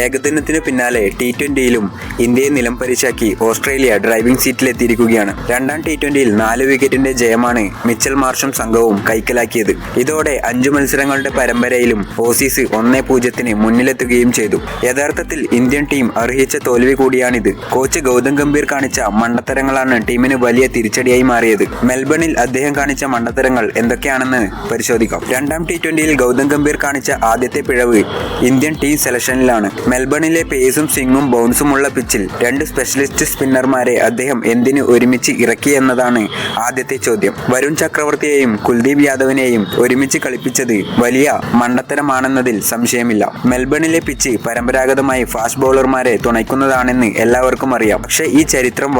ഏകദിനത്തിനു പിന്നാലെ ടി ട്വന്റിയിലും ഇന്ത്യയെ നിലം പരിശാക്കി ഓസ്ട്രേലിയ ഡ്രൈവിംഗ് സീറ്റിലെത്തിയിരിക്കുകയാണ് രണ്ടാം ടി ട്വന്റിയിൽ നാല് വിക്കറ്റിന്റെ ജയമാണ് മിച്ചൽ മാർഷും സംഘവും കൈക്കലാക്കിയത്. ഇതോടെ അഞ്ചു മത്സരങ്ങളുടെ പരമ്പരയിലും ഓസീസ് ഒന്നേ പൂജ്യത്തിന് മുന്നിലെത്തുകയും ചെയ്തു. യഥാർത്ഥത്തിൽ ഇന്ത്യൻ ടീം അർഹിച്ച തോൽവി കൂടിയാണിത്. കോച്ച് ഗൗതം ഗംഭീർ കാണിച്ച മണ്ടത്തരങ്ങളാണ് ടീമിന് വലിയ തിരിച്ചടിയായി മാറിയത്. മെൽബണിൽ അദ്ദേഹം കാണിച്ച മണ്ടത്തരങ്ങൾ എന്തൊക്കെയാണെന്ന് പരിശോധിക്കാം. രണ്ടാം ടി ട്വന്റിയിൽ ഗൗതം ഗംഭീർ കാണിച്ച ആദ്യത്തെ പിഴവ് ഇന്ത്യൻ ടീം സെലക്ഷനിലാണ് മെൽബണിലെ പേസും സ്വിങ്ങും ബൗൺസുമുള്ള പിച്ചിൽ രണ്ട് സ്പെഷ്യലിസ്റ്റ് സ്പിന്നർമാരെ അദ്ദേഹം എന്തിന് ഒരുമിച്ച് ഇറക്കി എന്നതാണ് ആദ്യത്തെ ചോദ്യം. വരുൺ ചക്രവർത്തിയെയും കുൽദീപ് യാദവിനെയും ഒരുമിച്ച് കളിപ്പിച്ചത് വലിയ മണ്ടത്തരമാണെന്നതിൽ സംശയമില്ല. മെൽബണിലെ പിച്ച് പരമ്പരാഗതമായി ഫാസ്റ്റ് ബൗളർമാരെ തുണയ്ക്കുന്നതാണെന്ന് എല്ലാവർക്കും അറിയാം. പക്ഷേ ഈ ചരിത്രം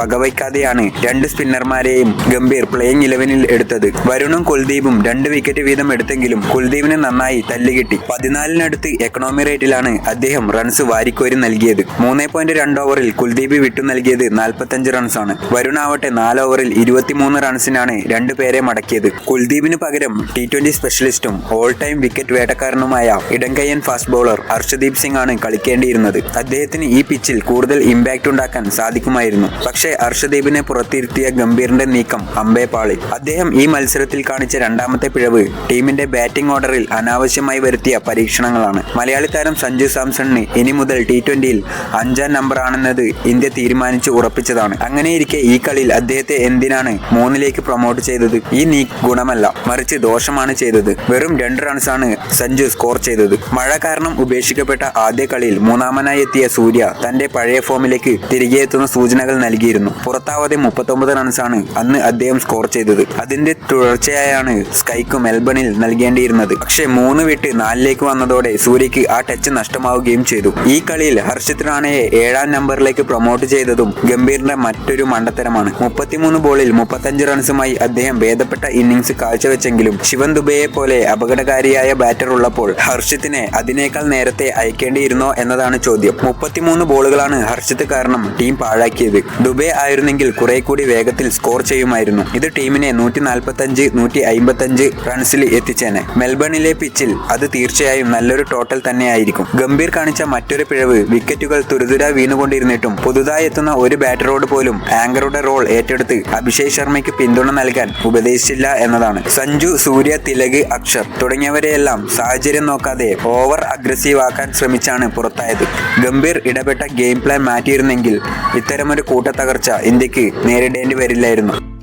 വകവയ്ക്കാതെയാണ് രണ്ട് സ്പിന്നർമാരെയും ഗംഭീർ പ്ലേയിങ് ഇലവനിൽ എടുത്തത്. വരുണും കുൽദീപും രണ്ട് വിക്കറ്റ് വീതം എടുത്തെങ്കിലും കുൽദീപിനെ നന്നായി തല്ലുകിട്ടി. പതിനാലിനടുത്ത് എക്കണോമി റേറ്റിലാണ് അദ്ദേഹം റൺസ് വാരിക്കോരി നൽകിയത്. മൂന്ന് പോയിന്റ് രണ്ട് ഓവറിൽ കുൽദീപ് വിട്ടു നൽകിയത് നാൽപ്പത്തഞ്ച് റൺസാണ് വരുൺ ആവട്ടെ നാല് ഓവറിൽ ഇരുപത്തിമൂന്ന് റൺസിനാണ് രണ്ടുപേരെ മടക്കിയത്. കുൽദീപിന് പകരം ടി ട്വന്റി സ്പെഷ്യലിസ്റ്റും ഓൾ ടൈം വിക്കറ്റ് വേട്ടക്കാരനുമായ ഇടങ്കയ്യൻ ഫാസ്റ്റ് ബൗളർ ഹർഷദീപ് സിംഗ് ആണ് കളിക്കേണ്ടിയിരുന്നത്. അദ്ദേഹത്തിന് ഈ പിച്ചിൽ കൂടുതൽ ഇമ്പാക്റ്റ് ഉണ്ടാക്കാൻ സാധിക്കുമായിരുന്നു. പക്ഷേ ഹർഷദീപിനെ പുറത്തിരുത്തിയ ഗംഭീറിന്റെ നീക്കം അമ്പേ പാളി. അദ്ദേഹം ഈ മത്സരത്തിൽ കാണിച്ച രണ്ടാമത്തെ പിഴവ് ടീമിന്റെ ബാറ്റിംഗ് ഓർഡറിൽ അനാവശ്യമായി വരുത്തിയ പരീക്ഷണങ്ങളാണ്. മലയാളി താരം സഞ്ജു സാംസണിന് ഇനി മുതൽ ടി ട്വന്റിയിൽ അഞ്ചാം നമ്പർ ആണെന്നത് ഇന്ത്യ തീരുമാനിച്ചു ഉറപ്പിച്ചതാണ്. അങ്ങനെയിരിക്കെ ഈ കളിയിൽ അദ്ദേഹത്തെ എന്തിനാണ് മൂന്നിലേക്ക് പ്രൊമോട്ട് ചെയ്തത്? ഈ നീ ഗുണമല്ല മറിച്ച് ദോഷമാണ് ചെയ്തത്. വെറും രണ്ട് റൺസാണ് സഞ്ജു സ്കോർ ചെയ്തത്. മഴ കാരണം ഉപേക്ഷിക്കപ്പെട്ട ആദ്യ കളിയിൽ മൂന്നാമനായി എത്തിയ സൂര്യ തന്റെ പഴയ ഫോമിലേക്ക് തിരികെ എത്തുന്ന സൂചനകൾ നൽകിയിരുന്നു. പുറത്താവാതെ മുപ്പത്തൊമ്പത് റൺസാണ് അന്ന് അദ്ദേഹം സ്കോർ ചെയ്തത്. അതിന്റെ തുടർച്ചയായാണ് സ്കൈക്ക് മെൽബണിൽ നൽകേണ്ടിയിരുന്നത്. പക്ഷേ മൂന്ന് വിട്ട് നാലിലേക്ക് വന്നതോടെ സൂര്യക്ക് ആ ടച്ച് നഷ്ടമാവുകയും ചെയ്തു. ഈ കളിയിൽ ഹർഷിത് റാണയെ ഏഴാം നമ്പറിലേക്ക് പ്രൊമോട്ട് ചെയ്തതും ഗംഭീറിന്റെ മറ്റൊരു മണ്ടത്തരമാണ്. മുപ്പത്തിമൂന്ന് ബോളിൽ മുപ്പത്തഞ്ച് റൺസുമായി അദ്ദേഹം ഭേദപ്പെട്ട ഇന്നിംഗ്സ് കാഴ്ചവെച്ചെങ്കിലും ശിവൻ ദുബെയെ പോലെ അപകടകാരിയായ ബാറ്റർ ഉള്ളപ്പോൾ ഹർഷിത്തിനെ അതിനേക്കാൾ നേരത്തെ അയക്കേണ്ടിയിരുന്നോ എന്നതാണ് ചോദ്യം. മുപ്പത്തിമൂന്ന് ബോളുകളാണ് ഹർഷിത് കാരണം ടീം പാഴാക്കിയത്. ദുബെ ആയിരുന്നെങ്കിൽ കുറെ കൂടി വേഗത്തിൽ സ്കോർ ചെയ്യുമായിരുന്നു. ഇത് ടീമിനെ നൂറ്റി നാൽപ്പത്തഞ്ച് നൂറ്റി അമ്പത്തഞ്ച് റൺസിൽ എത്തിച്ചേനെ. മെൽബണിലെ പിച്ചിൽ അത് തീർച്ചയായും നല്ലൊരു ടോട്ടൽ തന്നെയായിരിക്കും. ഗംഭീർ കാണിച്ച മറ്റൊരു പിഴവ് വിക്കറ്റുകൾ തുരുതുര വീണുകൊണ്ടിരുന്നിട്ടും പുതുതായി എത്തുന്ന ഒരു ബാറ്ററോട് പോലും ആങ്കറുടെ റോൾ ഏറ്റെടുത്ത് അഭിഷേക് ശർമ്മയ്ക്ക് പിന്തുണ നൽകാൻ ഉപദേശിച്ചില്ല എന്നതാണ്. സഞ്ജു സൂര്യ തിലക് അക്ഷർ തുടങ്ങിയവരെയെല്ലാം സാഹചര്യം നോക്കാതെ ഓവർ അഗ്രസീവ് ആക്കാൻ ശ്രമിച്ചാണ് പുറത്തായത്. ഗംഭീർ ഇടപെട്ട ഗെയിം പ്ലാൻ മാറ്റിയിരുന്നെങ്കിൽ ഇത്തരമൊരു കൂട്ടത്തകർച്ച ഇന്ത്യയ്ക്ക് നേരിടേണ്ടി വരില്ലായിരുന്നു.